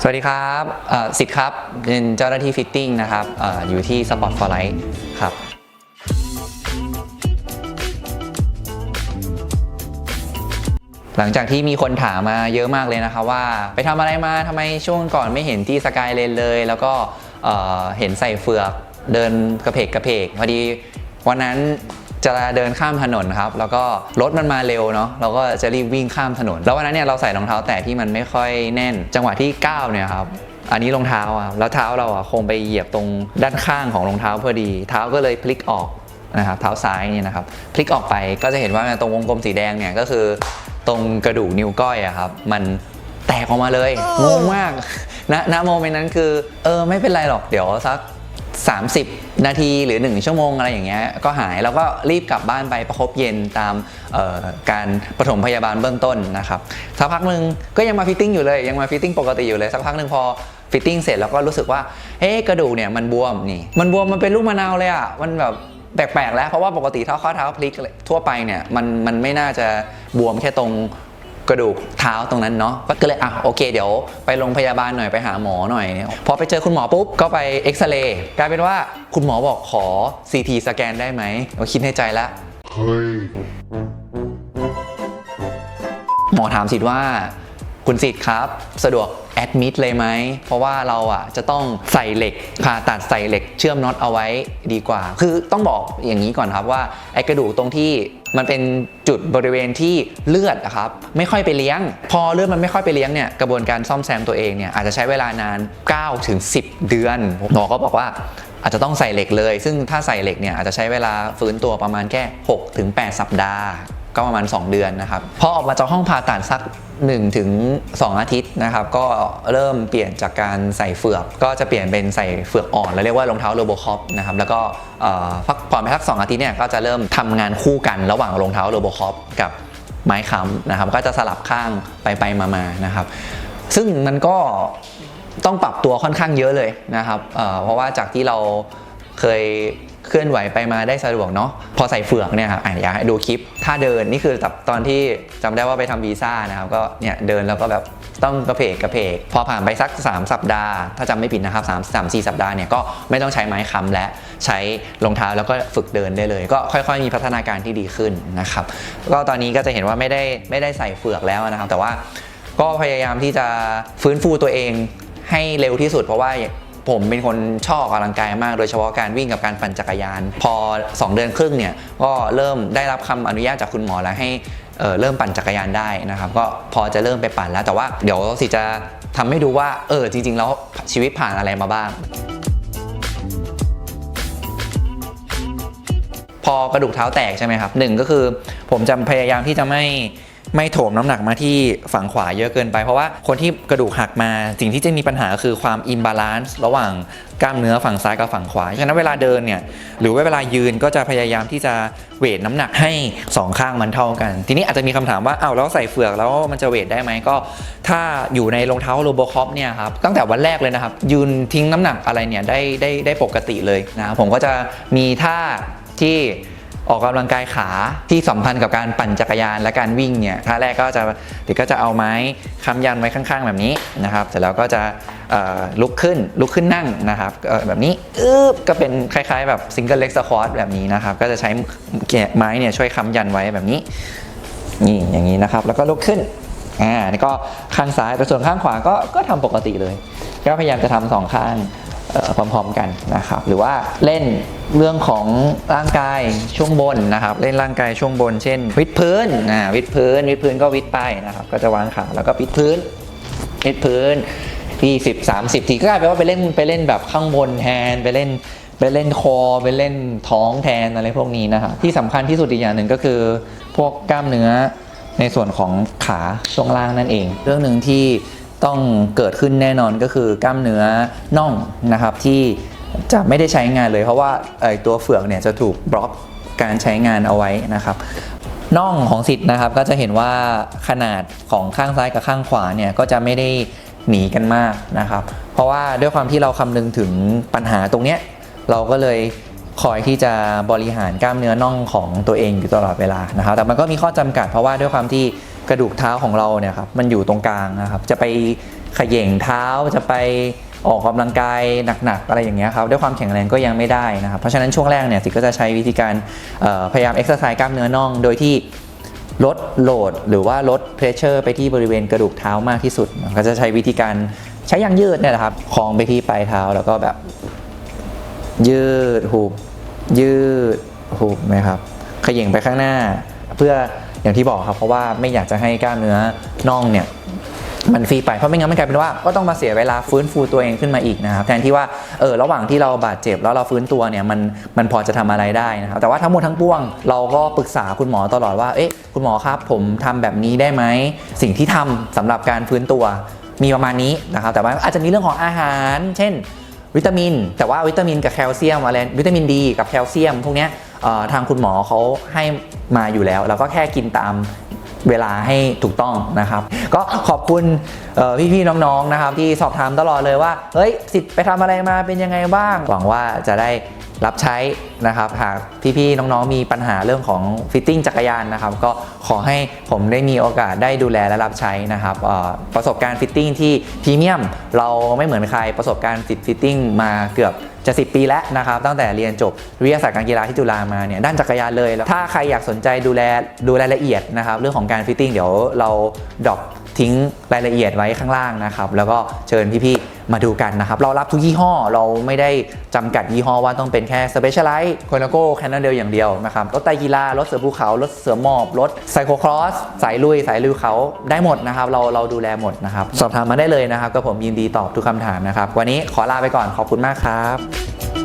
สวัสดีครับสิทธิ์ครับ เป็นเจ้าหน้าที่ฟิตติ้งนะครับออยู่ที่ Spot for Light ครับ หลังจากที่มีคนถามมาเยอะมากเลยนะครับว่า ไปทำอะไรมาทำไมช่วงก่อนไม่เห็นที่สกายเลนเลย แล้วก็เห็นใส่เฟือกเดินกระเพกกระเพกพอดีวันนั้น จะเดินข้ามถนนครับ แล้วก็รถมันมาเร็วเนาะเราก็จะรีบวิ่งข้ามถนน แล้ววันนั้นเนี่ยเราใส่รองเท้าแตะที่มันไม่ค่อยแน่น จังหวะที่ก้าวเนี่ยครับอันนี้รองเท้าอะแล้วเท้าเราอะคงไปเหยียบตรงด้านข้างของรองเท้าพอดี เท้าก็เลยพลิกออกนะครับเท้าซ้ายเนี่ยนะครับพลิกออกไปก็จะเห็นว่าตรงวงกลมสีแดงเนี่ยก็คือ ตรงกระดูกนิ้วก้อยอะครับมันแตกออกมาเลยงงมากณณโมเมนต์นั้นคือเออไม่เป็นไรหรอกเดี๋ยวสัก 30 นาทีหรือ 1 ชั่วโมงอะไรอย่างเงี้ยก็หายแล้วก็รีบกลับบ้านไปประคบเย็นตามการปฐมพยาบาลเบื้องต้นนะครับสักพักหนึ่งก็ยังมาฟิตติ้งอยู่เลยยังมาฟิตติ้งปกติอยู่เลยสักพักหนึ่งพอฟิตติ้งเสร็จแล้วก็รู้สึกว่าเอ๊ะกระดูกเนี่ยมันบวมนี่ มันบวมมันเป็นลูกมะนาวเลยอะมันแบบแปลกๆแล้วเพราะว่าปกติเท้าข้อเท้าพลิกทั่วไปเนี่ยมันมันไม่น่าจะบวมแค่ตรง กระดูกเท้าตรงนั้นเนาะก็เลยอะโอเคเดี๋ยวไปโรงพยาบาลหน่อยไปหาหมอหน่อยเนี่ยพอไปเจอคุณหมอปุ๊บก็ไปเอ็กซเรย์กลายเป็นว่าคุณหมอบอกขอ CT สแกนได้ไหมก็คิดในใจแล้วเฮ้ยหมอถามสิทธิ์ว่า คุณสิทธิ์ครับ สะดวกแอดมิดเลยไหม เพราะว่าเราอะจะต้องใส่เหล็กผ่าตัดใส่เหล็กเชื่อมน็อตเอาไว้ดีกว่า คือต้องบอกอย่างนี้ก่อนครับว่าไอ้กระดูกตรงที่มันเป็นจุดบริเวณที่เลือดนะครับไม่ค่อยไปเลี้ยง พอเลือดมันไม่ค่อยไปเลี้ยงเนี่ยกระบวนการซ่อมแซมตัวเองเนี่ยอาจจะใช้เวลานาน9ถึง10 เดือนหมอก็บอกว่าอาจจะต้องใส่เหล็กเลย ซึ่งถ้าใส่เหล็กเนี่ยอาจจะใช้เวลาฟื้นตัวประมาณแค่6ถึง8สัปดาห์ ก็ประมาณ 2 เดือนนะครับพอออกมาจากห้องผ่าตัดสัก1ถึง2อาทิตย์นะครับ ก็เริ่มเปลี่ยนจากการใส่เฟือก ก็จะเปลี่ยนเป็นใส่เฟือกอ่อนแล้วเรียกว่ารองเท้าโรโบคอปนะครับแล้วก็พักผ่อนไปสัก2อาทิตย์เนี่ยก็จะเริ่มทำงานคู่กันระหว่างรองเท้าโรโบคอปกับไม้ค้ำนะครับ ก็จะสลับข้างไปไปมานะครับ ซึ่งมันก็ต้องปรับตัวค่อนข้างเยอะเลยนะครับเเพราะว่าจากที่เราเคย เคลื่อนไหวไปมาได้สะดวกเนาะพอใส่เฟือกเนี่ยครับอะอยากให้ดูคลิปท่าเดินนี่คือแบบตอนที่จำได้ว่าไปทำวีซ่านะครับก็เนี่ยเดินแล้วก็แบบต้องกระเพกกระเพก พอผ่านไปสัก 3 สัปดาห์ ถ้าจำไม่ผิดนะครับ3 3 4 สัปดาห์เนี่ยก็ไม่ต้องใช้ไม้ค้ำและใช้รองเท้าแล้วก็ฝึกเดินได้เลย ก็ค่อยๆ มีพัฒนาการที่ดีขึ้นนะครับก็ตอนนี้ก็จะเห็นว่าไม่ได้ไม่ได้ใส่เฟือกแล้วนะครับ แต่ว่าก็พยายามที่จะฟื้นฟูตัวเองให้เร็วที่สุดเพราะว่า ผมเป็นคนชอบออกกำลังกายมาก โดยเฉพาะการวิ่งกับการปั่นจักรยาน พอ 2 เดือนครึ่งเนี่ยก็เริ่มได้รับคำอนุญาตจากคุณหมอแล้วให้เเริ่มปั่นจักรยานได้นะครับ ก็พอจะเริ่มไปปั่นแล้ว แต่ว่าเดี๋ยวสิจะทำให้ดูว่าเออจริง ๆ แล้วชีวิตผ่านอะไรมาบ้างพอกระดูกเท้าแตกใช่ไหมครับหนึ่งก็คือผมจะพยายามที่จะไม่ ไม่โถมน้ำหนักมาที่ฝั่งขวาเยอะเกินไป เพราะว่าคนที่กระดูกหักมาสิ่งที่จะมีปัญหาคือความอินบาลานซ์ระหว่างกล้ามเนื้อฝั่งซ้ายกับฝั่งขวา ฉะนั้นเวลาเดินเนี่ยหรือว่าเวลายืนก็จะพยายามที่จะเวทน้ำหนักให้สองข้างมันเท่ากัน ทีนี้อาจจะมีคำถามว่าอ้าวแล้วใส่เฟือกแล้วมันจะเวทได้ไหมก็ ถ้าอยู่ในรองเท้าโรโบคอปเนี่ยครับตั้งแต่วันแรกเลยนะครับ ยืนทิ้งน้ำหนักอะไรเนี่ยได้ได้ได้ปกติเลยนะผมก็จะมีท่าที่ ออกกำลังกายขาที่สัมพันธ์กับการปั่นจักรยานและการวิ่งเนี่ยท่าแรกก็จะเด็กก็จะเอาไม้ค้ำยันไว้ข้าง ๆ แบบนี้นะครับเสร็จแล้วก็จะลุกขึ้นลุกขึ้นนั่งนะครับแบบนี้อึ๊บก็เป็นคล้ายๆแบบซิงเกิลเล็กสควอตแบบนี้นะครับ ก็จะใช้แกะไม้เนี่ยช่วยค้ำยันไว้แบบนี้นี่อย่างนี้นะครับ แล้วก็ลุกขึ้นอ่านี่ก็ข้างซ้ายแต่ส่วนข้างขวาก็ก็ทำปกติเลย ก็พยายามจะทำสองข้าง พร้อมๆกันนะครับ หรือว่าเล่นเรื่องของร่างกายช่วงบนนะครับ เล่นร่างกายช่วงบน เช่น วิดพื้นอ่าวิดพื้น วิดพื้นก็วิดไปนะครับ ก็จะวางขาแล้วก็วิดพื้นวิดพื้นที่สิบสามสิบทีก็กลายเป็นว่าไปเล่นไปเล่นแบบข้างบนแทนไปเล่นไปเล่นคอไปเล่นท้องแทนอะไรพวกนี้นะครับที่สำคัญที่สุดอีกอย่างหนึ่งก็คือ พวกกล้ามเนื้อในส่วนของขาช่วงล่างนั่นเอง เรื่องหนึ่งที่ ต้องเกิดขึ้นแน่นอนก็คือกล้ามเนื้อน่องนะครับที่จะไม่ได้ใช้งานเลย เพราะว่าไอตัวเฟือกเนี่ยจะถูกบล็อกการใช้งานเอาไว้นะครับน่องของสิทธิ์นะครับก็จะเห็นว่าขนาดของข้างซ้ายกับข้างขวาเนี่ยก็จะไม่ได้หนีกันมากนะครับ เพราะว่าด้วยความที่เราคำนึงถึงปัญหาตรงเนี้ยเราก็เลยคอยที่จะบริหารกล้ามเนื้อน่องของตัวเองอยู่ตลอดเวลานะครับ แต่มันก็มีข้อจำกัดเพราะว่าด้วยความที่ กระดูกเท้าของเราเนี่ยครับมันอยู่ตรงกลางนะครับ จะไปขย่งเท้าจะไปออกกำลังกายหนักๆอะไรอย่างเงี้ยครับด้วยความแข็งแรงก็ยังไม่ได้นะครับ เพราะฉะนั้นช่วงแรกเนี่ยสิก็จะใช้วิธีการพยายามเอ็กซ์ไซส์กล้ามเนื้อน่อง โดยที่ลดโหลดหรือว่าลดเพรสเชอร์ไปที่บริเวณกระดูกเท้ามากที่สุด ก็จะใช้วิธีการใช้ยางยืดเนี่ยแหละครับคล้องไปที่ปลายเท้าแล้วก็แบบ ยืดหุบยืดหุบนะครับขย่งไปข้างหน้า เพื่อ อย่างที่บอกครับเพราะว่าไม่อยากจะให้กล้ามเนื้อน่องเนี่ยมันฟรีไปเพราะไม่งั้นมันกลายเป็นว่าก็ต้องมาเสียเวลาฟื้นฟูตัวเองขึ้นมาอีกนะครับแทนที่ว่าเออระหว่างที่เราบาดเจ็บแล้วเราฟื้นตัวเนี่ยมันมันพอจะทำอะไรได้นะครับแต่ว่าทั้งหมดทั้งปวง เราก็ปรึกษาคุณหมอตลอดว่าเอ๊ะคุณหมอครับ ผมทำแบบนี้ได้ไหมสิ่งที่ทำสำหรับการฟื้นตัวมีประมาณนี้นะครับแต่ว่าอาจจะมีเรื่องของอาหาร เช่น วิตามิน แต่ว่าวิตามินกับแคลเซียมอะไรวิตามินดีกับแคลเซียมพวกนี้ ทางคุณหมอเขาให้มาอยู่แล้ว แล้วก็แค่กินตามเวลาให้ถูกต้องนะครับ ก็ขอบคุณพี่ๆน้องๆนะครับ ที่สอบถามตลอดเลยว่าเฮ้ยสิทธิ์ไปทำอะไรมาเป็นยังไงบ้าง หวังว่าจะได้ รับใช้นะครับหากพี่ๆน้องๆมีปัญหาเรื่องของฟิตติ้งจักรยานนะครับก็ขอให้ผมได้มีโอกาสได้ดูแลและรับใช้นะครับประสบการณ์ฟิตติ้งที่พรีเมียมเราไม่เหมือนใครประสบการณ์ฟิตติ้งมาเกือบจะ 10 ปีแล้วนะครับตั้งแต่เรียนจบวิทยาศาสตร์การกีฬาที่จุฬามาเนี่ยด้านจักรยานเลยแล้วถ้าใครอยากสนใจดูแลดูรายละเอียดนะครับเรื่องของการฟิตติ้งเดี๋ยวเราดรอปทิ้งรายละเอียดไว้ข้างล่างนะครับแล้วก็เชิญพี่ๆ มาดูกันนะครับ เรารับทุกยี่ห้อเราไม่ได้จำกัดยี่ห้อว่าต้องเป็นแค่ Specialized c o n a g o c a n o n เดลอย่างเดียวนะครับรถไตกีฬารถเสือภูเขา รถเสือหมอบ รถไซโครครอสสายลุย สายลุยเขาได้หมดนะครับ เราเราดูแลหมดนะครับ สอบถามมาได้เลยนะครับก็ผมยินดีตอบทุกคำถามนะครับ วันนี้ขอลาไปก่อนขอบคุณมากครับ